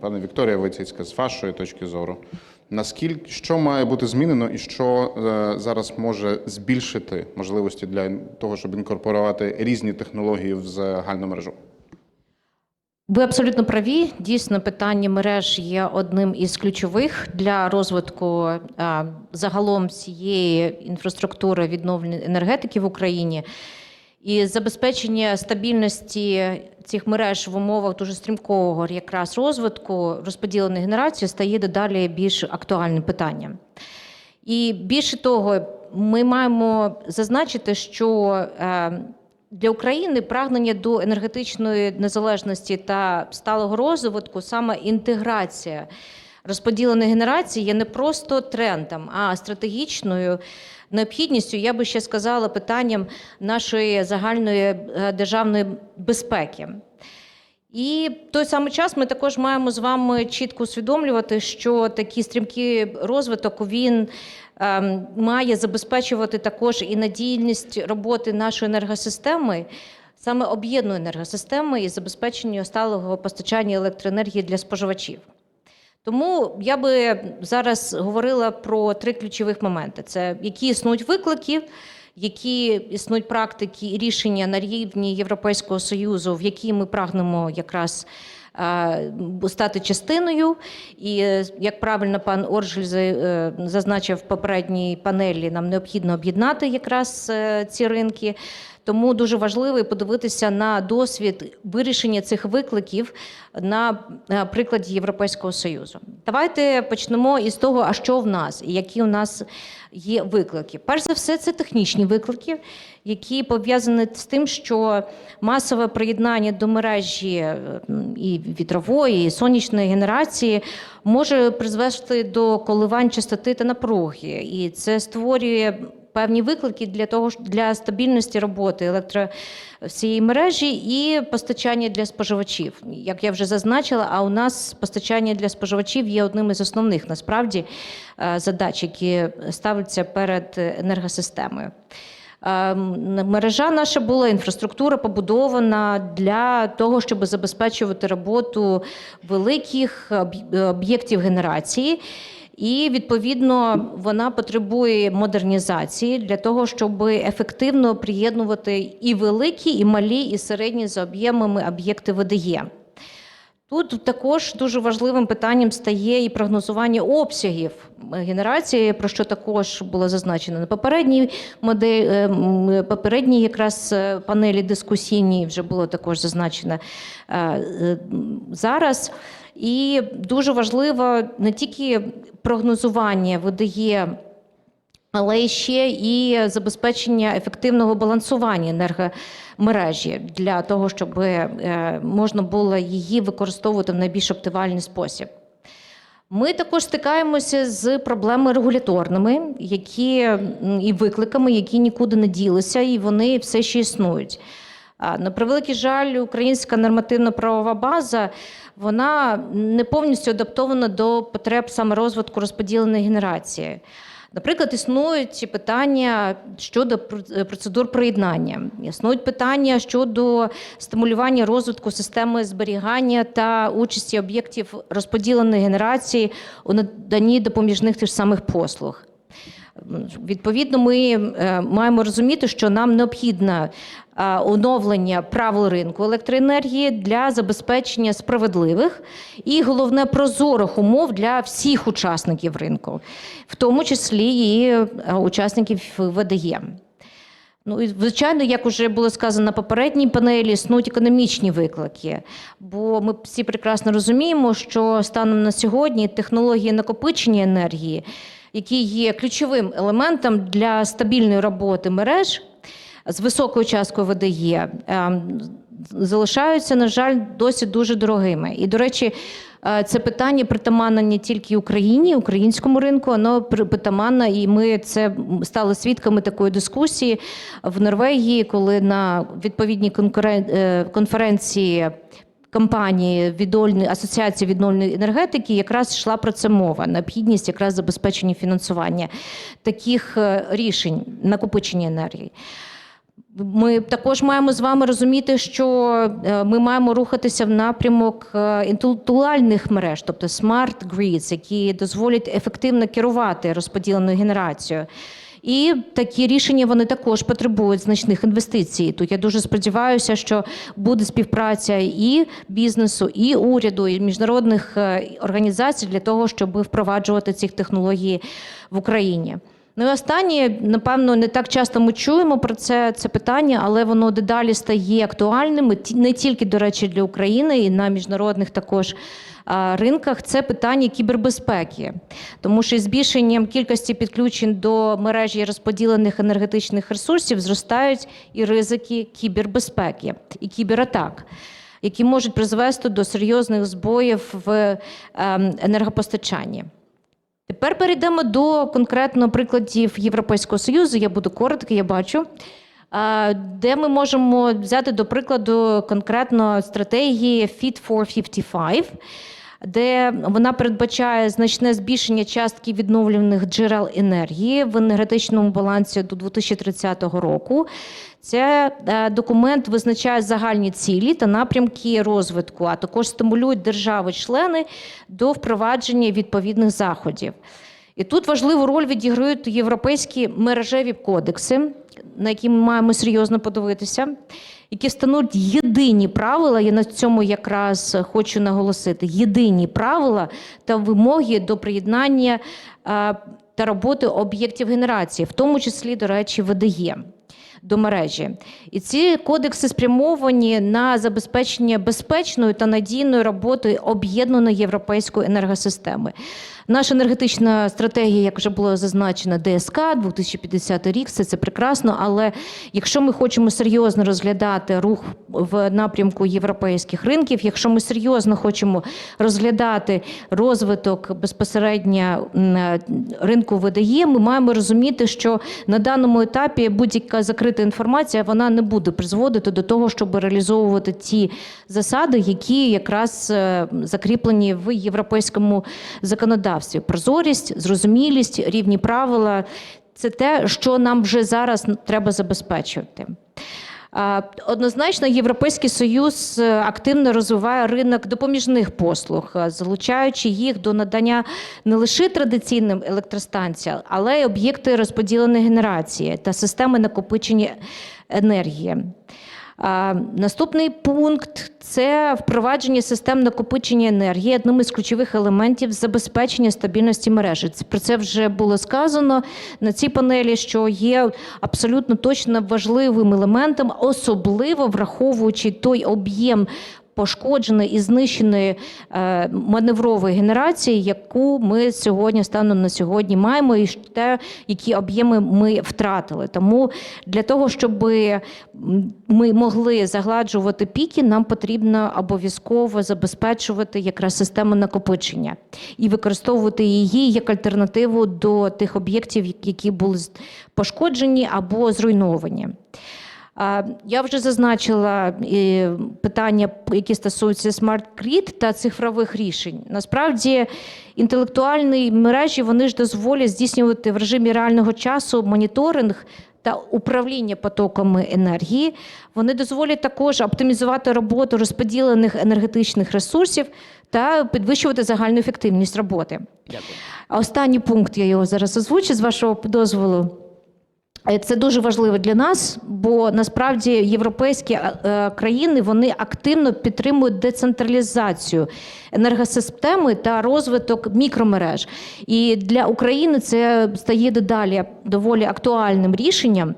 Пане Вікторія Войціцька, з вашої точки зору, наскільки що має бути змінено і що е, зараз може збільшити можливості для того, щоб інкорпорувати різні технології в загальну мережу? Ви абсолютно праві. Дійсно, питання мереж є одним із ключових для розвитку е, загалом всієї інфраструктури відновлення енергетики в Україні. І забезпечення стабільності цих мереж в умовах дуже стрімкого якраз розвитку розподіленої генерації стає дедалі більш актуальним питанням. І більше того, ми маємо зазначити, що е, для України прагнення до енергетичної незалежності та сталого розвитку саме інтеграція розподіленої генерації є не просто трендом, а стратегічною необхідністю, я би ще сказала, питанням нашої загальної е, державної безпеки. І в той самий час ми також маємо з вами чітко усвідомлювати, що такий стрімкий розвиток він ем, має забезпечувати також і надійність роботи нашої енергосистеми, саме об'єднаної енергосистеми і забезпечення сталого постачання електроенергії для споживачів. Тому я би зараз говорила про три ключових моменти: це які існують виклики, які існують практики і рішення на рівні Європейського союзу, в які ми прагнемо якраз стати частиною. І як правильно пан Оржель е, зазначив в попередній панелі, нам необхідно об'єднати якраз е, ці ринки. Тому дуже важливо подивитися на досвід вирішення цих викликів на прикладі Європейського союзу. Давайте почнемо із того, а що в нас і які у нас є виклики. Перш за все, це технічні виклики, які пов'язані з тим, що масове приєднання до мережі е, і вітрової, і сонячної генерації може призвести до коливань частоти та напруги, і це створює певні виклики для того для стабільності роботи електро всієї мережі і постачання для споживачів. Як я вже зазначила, а у нас постачання для споживачів є одним із основних насправді е, задач, які ставляться перед енергосистемою. Е, Мережа наша була інфраструктура побудована для того, щоб забезпечувати роботу великих об'єктів генерації. І відповідно вона потребує модернізації для того, щоб ефективно приєднувати і великі, і малі, і середні за об'ємами об'єкти ВДЄ. Тут також дуже важливим питанням стає і прогнозування обсягів генерації, про що також було зазначено на попередній модель, е, попередній якраз е, панелі дискусійній вже було також зазначено е, зараз. І дуже важливо не тільки прогнозування видає але ще і забезпечення ефективного балансування енергомережі для того, щоб е, можна було її використовувати в найбільш оптимальний спосіб. Ми також стикаємося з проблемами регуляторними, які і викликами, які нікуди не ділися, і вони все ще існують. На превеликий жаль, українська нормативно-правова база вона не повністю адаптована до потреб саме розвитку розподіленої генерації. Наприклад, існують питання щодо пр- процедур приєднання, існують питання щодо стимулювання розвитку системи зберігання та участі об'єктів розподіленої генерації у наданні допоміжних тих самих послуг. Відповідно, ми е, маємо розуміти, що нам необхідне е, оновлення правил ринку електроенергії для забезпечення справедливих і головне прозорих умов для всіх учасників ринку, в тому числі і е, учасників ВДЄ. Ну і звичайно, як вже було сказано на попередній панелі, існують економічні виклики. Бо ми всі прекрасно розуміємо, що станом на сьогодні технології накопичення енергії, які є ключовим елементом для стабільної роботи мереж з високою часткою ВДЄ, ем, залишаються, на жаль, досі дуже дорогими. І, до речі, е, це питання притаманне не тільки Україні, українському ринку, воно при- притаманне, і ми це стали свідками такої дискусії в Норвегії, коли на відповідній е, конференції. Компанії відольної асоціації відновленої енергетики якраз йшла про це мова. Необхідність якраз забезпечення фінансування таких е, рішень накопичення енергії. Ми також маємо з вами розуміти, що е, ми маємо рухатися в напрямок е, інтелектуальних мереж, тобто smart grids, які дозволять ефективно керувати розподіленою генерацією. І такі рішення вони також потребують значних інвестицій. Тут я дуже сподіваюся, що буде співпраця і бізнесу, і уряду, і міжнародних е, організацій для того, щоб впроваджувати ці технології в Україні. Ну і останнє, напевно, не так часто ми чуємо про це, це питання, але воно дедалі стає актуальним не тільки, до речі, для України, і на міжнародних також ринках. Це питання кібербезпеки. Тому що збільшенням кількості підключень до мережі розподілених енергетичних ресурсів зростають і ризики кібербезпеки і кібератак. Які можуть призвести до серйозних збоїв в ем, енергопостачанні. Тепер перейдемо до конкретно прикладів Європейського Союзу. Я буду короткий, я бачу. Де ми можемо взяти до прикладу конкретно стратегії Fit for 55, де вона передбачає значне збільшення частки відновлюваних джерел енергії в енергетичному балансі до 2030 року. Це е, документ визначає загальні цілі та напрямки розвитку, а також стимулює держави-члени до впровадження відповідних заходів. І тут важливу роль відіграють європейські мережеві кодекси, на які ми маємо серйозно подивитися, які встановлюють єдині правила. Я на цьому якраз хочу наголосити: єдині правила та вимоги до приєднання е, та роботи об'єктів генерації, в тому числі, до речі, ВДЄ до мережі. І ці кодекси спрямовані на забезпечення безпечної та надійної роботи об'єднаної європейської енергосистеми. Наша енергетична стратегія, як вже було зазначено, ДСК 2050 рік, все це прекрасно. Але якщо ми хочемо серйозно розглядати рух в напрямку європейських ринків, якщо ми серйозно хочемо розглядати розвиток безпосередньо ринку ВДЄ, ми маємо розуміти, що на даному етапі будь-яка закрита інформація вона не буде призводити до того, щоб реалізовувати ті засади, які якраз е, закріплені в європейському законодавстві. Прозорість, зрозумілість, рівні правила це те, що нам вже зараз треба забезпечувати. Однозначно, Європейський Союз е, активно розвиває ринок допоміжних послуг, е, залучаючи їх до надання не лише традиційним електростанціям, але й об'єкти розподіленої генерації та системи накопичення енергії. Наступний пункт це впровадження систем накопичення енергії, одним із ключових елементів забезпечення стабільності мережі. Про це вже було сказано на цій панелі, що є абсолютно точно важливим елементом, особливо враховуючи той об'єм. Пошкодженої і знищеної е, маневрової генерації, яку ми сьогодні станом на сьогодні маємо, і те, які об'єми ми втратили. Тому для того, щоб ми могли загладжувати піки, нам потрібно обов'язково забезпечувати якраз систему накопичення і використовувати її як альтернативу до тих об'єктів, які були пошкоджені або зруйновані. Я вже зазначила питання, які стосуються Grid та цифрових рішень. Насправді, інтелектуальні мережі вони ж дозволять здійснювати в режимі реального часу моніторинг та управління потоками енергії. Вони дозволять також оптимізувати роботу розподілених енергетичних ресурсів та підвищувати загальну ефективність роботи. Дякую. Останній пункт я його зараз озвучу з вашого дозволу. Е, Це дуже важливо для нас, бо насправді європейські е, країни вони активно підтримують децентралізацію енергосистеми та розвиток мікромереж. І для України це стає дедалі доволі актуальним рішенням,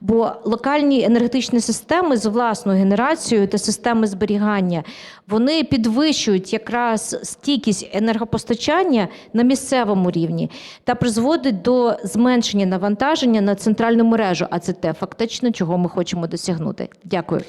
бо локальні енергетичні системи з власною генерацією та системи зберігання вони підвищують якраз стійкість енергопостачання на місцевому рівні та призводить до зменшення навантаження на центральну мережу. А це те фактично, чого ми хочемо досягнути. Дякую.